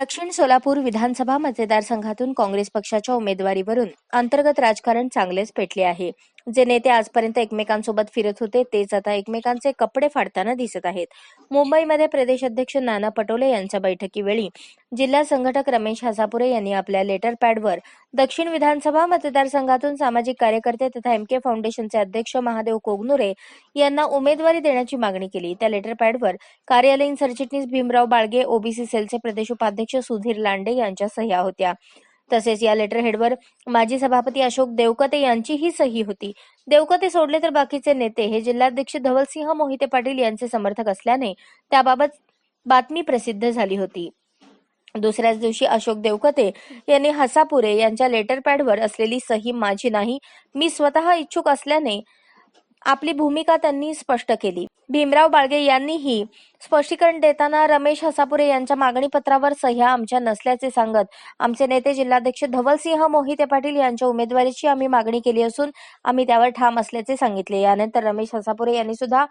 दक्षिण सोलापूर विधानसभा मतदारसंघातून काँग्रेस पक्षाच्या उमेदवारीवरून अंतर्गत राजकारण चांगलेच पेटले आहे. जे नेते आजपर्यंत एकमेकांसोबत फिरत होते तेच आता एकमेकांचे कपडे फाडताना दिसत आहेत. मुंबईमध्ये प्रदेश अध्यक्ष नाना पटोले यांच्या बैठकीवेळी जिल्हा संघटक रमेश हसापुरे यांनी आपल्या लेटर पॅडवर दक्षिण विधानसभा मतदारसंघातून सामाजिक कार्यकर्ते तथा एम के फाउंडेशनचे अध्यक्ष महादेव कोगनुरे यांना उमेदवारी देण्याची मागणी केली. त्या लेटर पॅडवर कार्यालयीन सरचिटणीस भीमराव बाळगे ओबीसी सेलचे प्रदेश उपाध्यक्ष सुधीर लांडे यांच्या सह्या होत्या. तसेच या लेटर हेडवर माजी सभापती अशोक देवकते यांचीही सही होती. देवकते सोडले तर बाकीचे नेते हे जिल्हाध्यक्ष धवलसिंह मोहिते पाटील यांचे समर्थक असल्याने त्याबाबत बातमी प्रसिद्ध झाली होती. दुसऱ्याच दिवशी अशोक देवकते यांनी हसापुरे यांच्या लेटर पॅडवर असलेली सही माझी नाही मी स्वतः इच्छुक असल्याने आपली भूमिका त्यांनी स्पष्ट केली. भीमराव बाळगे यांनीही स्पष्टीकरण देताना रमेश हसापुरे यांच्या मागणी पत्रावर सह्या आमच्या नसल्याचे सांगत आमचे नेते जिल्हाध्यक्ष धवलसिंह मोहिते पाटील यांच्या उमेदवारीची आम्ही मागणी केली असून आम्ही त्यावर ठाम असल्याचे सांगितले. यानंतर रमेश हसापुरे यांनी सुद्धा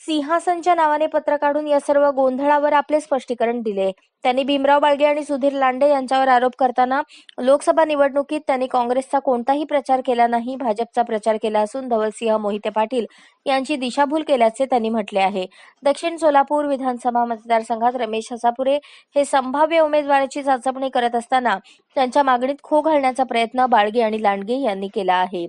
सिंहासनच्या नावाने पत्र काढून या सर्व गोंधळावर आपले स्पष्टीकरण दिले. त्यांनी भीमराव बाळगे आणि सुधीर लांडे यांच्यावर आरोप करताना लोकसभा निवडणुकीत त्यांनी काँग्रेसचा कोणताही प्रचार केला नाही भाजपचा प्रचार केला असून धवलसिंह मोहिते पाटील यांची दिशाभूल केल्याचे त्यांनी म्हटले आहे. दक्षिण सोलापूर विधानसभा मतदारसंघात रमेश हसापुरे हे संभाव्य उमेदवाराची चाचपणी करत असताना त्यांच्या मागणीत खो घालण्याचा प्रयत्न बाळगे आणि लांडगे यांनी केला आहे.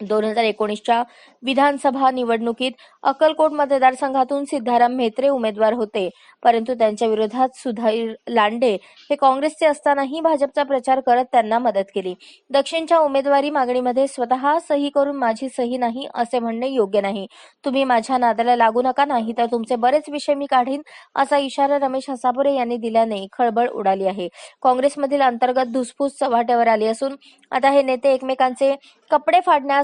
दोन हजार एकोणीसच्या विधानसभा निवडणुकीत अक्कलकोट मतदारसंघातून सिद्धाराम म्हेत्रे उमेदवार होते. परंतु त्यांच्या विरोधात सुधीर लांडे हे काँग्रेसचे असतानाही भाजपचा प्रचार करत त्यांना मदत केली. दक्षिणच्या उमेदवारी मागणीमध्ये स्वतः सही करून माझी सही नाही असे म्हणणे योग्य नाही. तुम्ही माझ्या नादाला लागू नका नाही तर तुमचे बरेच विषय मी काढीन असा इशारा रमेश हसापुरे यांनी दिल्याने खळबळ उडाली आहे. काँग्रेसमधील अंतर्गत धुसफूस चव्हाट्यावर आली असून आता हे नेते एकमेकांचे कपडे फाडण्यास